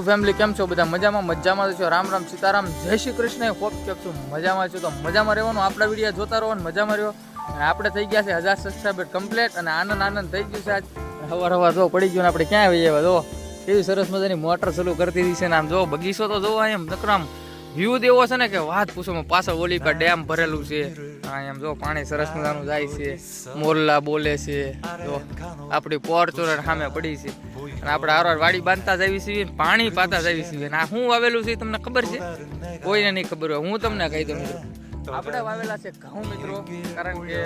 YouTube family કેમ છો? બધા મજામાં? મજામાં છો. રામ રામ, સીતારામ. જય શ્રી કૃષ્ણ. હોપ કેમ છો મજામાં છો. તો મજામાં રહેવાનું, આપણા વીડિયો જોતા રહો અને મજામાં રહ્યો. અને આપણે થઈ ગયા છે હજાર સબસ્ક્રાઈબર કમ્પ્લીટ અને આનંદ આનંદ થઈ ગયું છે આજ. હવાર હવાર જો પડી ગયું ને આપણે ક્યાં આવી જવા જો. કેવી સરસ મજાની મોટર ચાલુ કરતી હતી છે ને આમ, જો, બગીચો તો જોવા એમ નકરામ. વ્યૂ દેવો છે ને કે વાત પૂછો પાછા ઓલી કા ડેમ ભરેલું છે. એમ, જો, પાણી સરસ મજાનું જાય છે. મોરલા બોલે છે, જો. આપણી પોર્ચુનર સામે પડી છે. અને આપણે હારવાર વાડી બાંધતા જ આવી છીએ પાણી પાતા જ આવી છીએ આ શું વાવેલું છે તમને ખબર છે? કોઈને નહીં ખબર હોય, હું તમને કહી દઉં મિત્રો આપણે વાવેલા છે ઘઉં મિત્રો, કારણ કે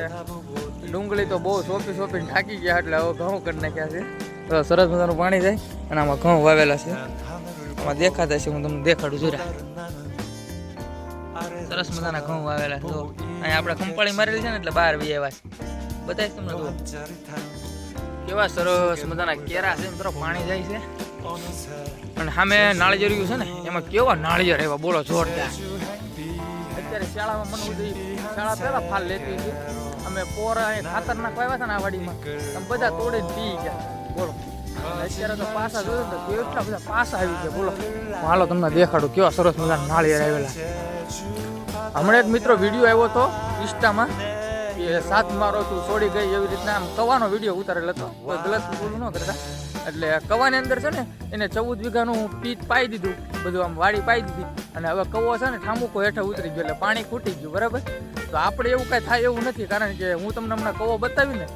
ડુંગળી તો બહુ સોંપી સોંપીને થાકી ગયા એટલે હવે ઘઉં કરી નાખ્યા છે. તો સરસ મજાનું પાણી જાય અને આમાં ઘઉં વાવેલા છે. આમાં દેખાતા છે હું તમને દેખાડું જોરા. સરસ મજાના ઘઉં વાવેલા છે અહીંયા આપણે કંપાળી મારેલી છે ને એટલે બહાર વી આવ્યા છે. બતાવીશ તમને કેવા સરસ મજાના કેરા છે મિત્રો પાણી જાય છે. અને સામે નાળિયેરિયું છે ને, એમાં કેવા નાળિયેર એવા, બોલો જોરદાર. અત્યારે શાળામાં મને બધી શાળા પહેલા ફાલ લેતી હતી. અમે પોરા અહીં ખાતર નાખવા આવ્યા હતા ને આ વાડીમાં બધા તોડીને પી ગયા. બોલો. અત્યારે તો પાસા જોયું તો કેટલા બધા પાસા આવી ગયા, બોલો. હાલો તમને દેખાડું કેવા સરસ મજાના નાળિયેર આવેલા. હમણાં એક મિત્રો વીડિયો આવ્યો હતો ઇન્સ્ટામાં. સાત મારો તું છોડી ગઈ એવી રીતના આમ કવાનો વીડિયો ઉતારેલો હતો. ગલત બોલું ન કરતા. એટલે કવાની અંદર છે ને એને ચૌદ વીઘાનું પીચ પાઈ દીધું. બધું આમ વાડી પાઈ દીધી. અને હવે કવો છે ને ઠામુકો હેઠળ ઉતરી ગયો. એટલે પાણી ખૂટી ગયું બરાબર? તો આપણે એવું કાંઈ થાય એવું નથી કારણ કે હું તમને હમણાં કવો બતાવી ને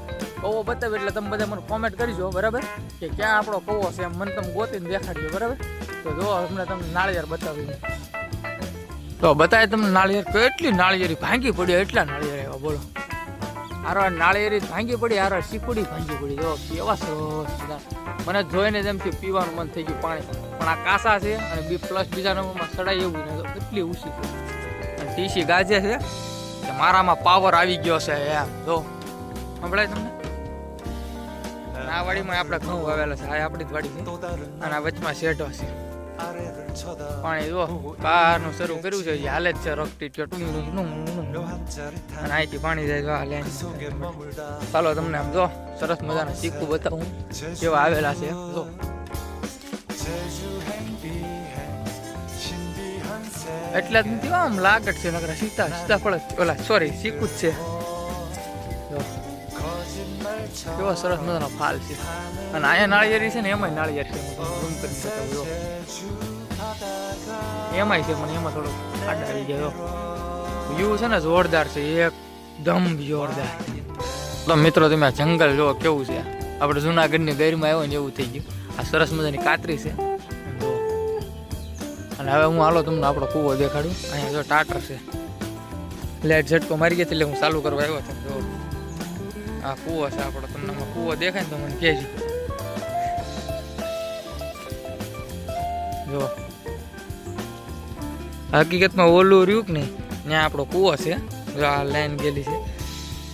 કવો બતાવી એટલે તમે બધા મને કોમેન્ટ કરીજો બરાબર? કે ક્યાં આપણો કવો છે એમ મને તમે ગોતીને દેખાડજો બરાબર? તો જો હમણાં તમને નાળિયેર બતાવી તો બતાવે તમને નાળિયેર કેટલી નાળિયેરી? ભાંગી પડી એટલા નાળિયેર આવ્યા બોલો. હારો નાળિયેરી ભાંગી પડી આરો શીકુડી ભાંગી પડી. જો કેવા સરસ મને જોઈને જેમ કે પીવાનું મન થઈ ગયું પાણી. પણ આ કાસા છે અને બી પ્લસ બીજા નંબરમાં સડાય એવું ને એટલી ઊંચી અને ટીસી ગાજે છે. કે મારામાં પાવર આવી ગયો છે એમ જો સંભળાય તમને? આ વાડીમાં આપણે ઘઉં વાવેલા છે. આ આપણી જ વાડી છે. અને આ વચમાં શેઢો છે. પાણી જો, બહારનું શરૂ કર્યું છે હાલે જ છે રોકટી અને અહીંથી પાણી જાય હાલે. ચાલો તમને આમ જો, સરસ મજાના ચીકુ બતાવું. કેવા આવેલા છે, જો. એટલે જ નથી, આમ લાગટ છે, નકરા સીતા સીતાફળ ઓલા સોરી ચીકુ જ છે. કેવો સરસ મજાનો ફાલ છે. અને અહીંયા નાળિયેરી છે ને એમાંય નાળિયેર છે. હું કરી zoom જો. એમાંય છે, પણ એમાં થોડું આડ આવી ગયો વ્યૂ છે ને જોરદાર છે, એકદમ જોરદાર. તો મિત્રો, તમે આ જંગલ જો કેવું છે? આપણે જુનાગઢની ગેરમાં આવ્યો ને એવું થઈ ગયું. આ સરસ મજાની કાતરી છે. અને હવે હું હાલો તમને આપણો કૂવો દેખાડું. અહીંયા જો ટાટર છે. લેટ ઝટકો મારી ગઈ એટલે હું ચાલુ કરવા આવ્યો હતો આ કૂવો છે આપણો, તમને કૂવો દેખાય ને તો મને કહેજો. જો હકીકતમાં ઓલું રહ્યું કે નહીં? ત્યાં આપણો કૂવો છે. જો આ લાઈન ગયેલી છે.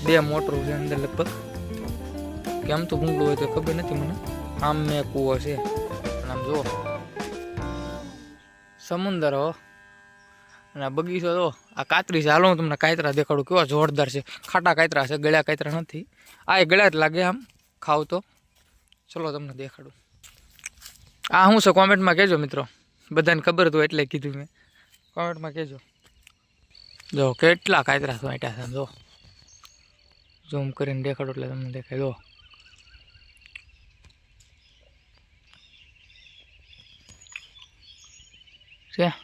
બે મોટરો છે અંદર લગભગ. કેમ તો ભૂંગળું હોય તો ખબર નથી મને. આમ મેં કૂવો છે. આમ જુઓ. સમુદર. હો અને આ બગીચો તો આ કાતરી છે. હાલો હું તમને કાતરા દેખાડું કેવા જોરદાર છે. ખાટા કાતરા છે, ગળ્યા કાતરા નથી. આ એ ગળ્યા જ લાગે આમ, ખાવ તો. ચલો તમને દેખાડું. આ શું છે? કોમેન્ટમાં કહેજો મિત્રો. બધાને ખબર હતું એટલે કીધું મેં. કોમેન્ટમાં કહેજો. જો કેટલા કાતરા વાંટ્યા છે, જો. ઝૂમ કરીને દેખાડો એટલે તમને દેખાય. જો. છે.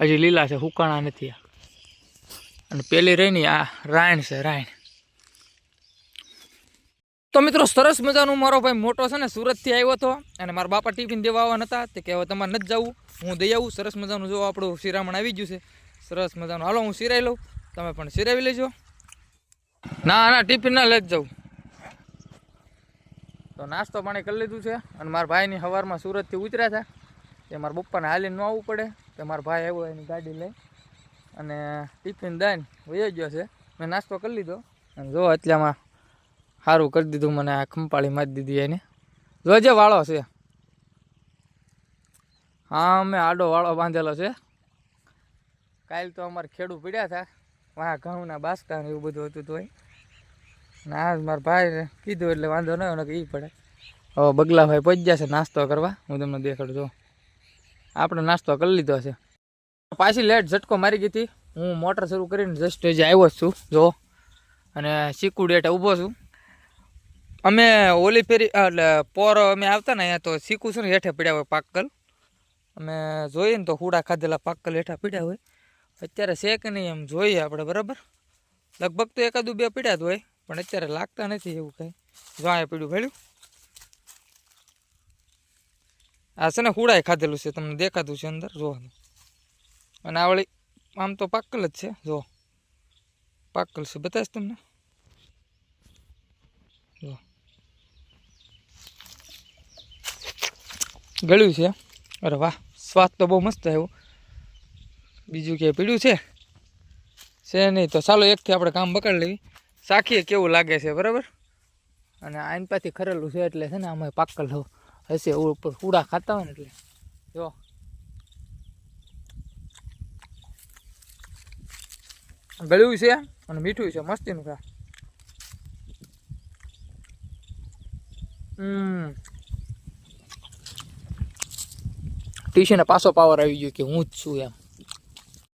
હજી લીલા છે, હુકાણા નથી આ. અને પેલી રહીની આ રાયણ છે, રાયણ. તો મિત્રો, સરસ મજાનું મારો ભાઈ મોટો છે ને, સુરતથી આવ્યો હતો. અને મારા બાપા ટિફિન દેવા આવવાના હતા તે કે હવે તમારે નથી જવું. હું દઈ આવું. સરસ મજાનું જો આપણું શિરામણ આવી ગયું છે. સરસ મજાનું. હાલો, હું સિરાઈ લઉં. તમે પણ સિરાવી લેજો. ના ના, ટિફિન ના લઈ જાઉં તો નાસ્તો પાણી કરી લીધું છે. અને મારા ભાઈની સવારમાં સુરતથી ઉતર્યા હતા. તે મારા પપ્પાને હાલીને ન આવવું પડે. તે મારા ભાઈ આવ્યો એની ગાડી લઈ અને ટિફિન દઈને વયો ગયો છે. મેં નાસ્તો કરી લીધો. અને જો એટલામાં સારું કરી દીધું મને, આ ખંપાળી મારી દીધી એને. જોજે વાળો છે. હા, અમે આડો વાળો બાંધેલો છે. કાલ તો અમારે ખેડૂ પીડ્યા હતા. વાહ, ઘઉંના બાસકા ને એવું બધું હતું તોય. ને આ મારા ભાઈને કીધું એટલે વાંધો ન આવ્યો કે એ પડે. હવે બગલાભાઈ પહોંચી ગયા છે નાસ્તો કરવા. હું તમને દેખાડું છું આપણે નાસ્તો કરી લીધો છે. પાછી લેટ ઝટકો મારી ગઈ હતી. હું મોટર શરૂ કરીને જસ્ટ હજી આવ્યો છું. જો, અને ચીકુ ડેટા ઊભો છું. અમે ઓલી ફેરી એટલે પોર અમે આવતા ને અહીંયા તો ચીકુ છે ને હેઠે પીડ્યા હોય પાક્કલ. અમે જોઈએ ને તો હુડા ખાધેલા પાક્કલ હેઠા પીડ્યા હોય. અત્યારે છે કે નહીં એમ જોઈએ આપણે, બરાબર? લગભગ તો એકાદું બે પીડ્યા જ હોય, પણ અત્યારે લાગતા નથી એવું કંઈ. જો અહીંયા પીડ્યું ભેળ્યું આ છે ને હુડાએ ખાધેલું છે, તમને દેખાતું છે અંદર? જો અને આ વળી, આમ તો પાક્કલ જ છે, જો. પાક્કલ છે, બતાવીશ તમને? જો. ગળ્યું છે. અરે વાહ, સ્વાદ તો બહુ મસ્ત આવ્યો. બીજું કે પીડ્યું છે? છે નહીં તો ચાલો એકથી આપણે કામ બકાડી લેવી સાખીએ કેવું લાગે છે, બરાબર? અને આઈન પાછી ખરેલું છે, એટલે છે ને આમાં પાક્કલ હશે ઉપર કુડા ખાતા હોય ને એટલે. જો. ગળ્યું છે અને મીઠું છે, મસ્તીનું ખા ટીશીને પાછો પાવર આવી ગયો કે હું જ છું એમ.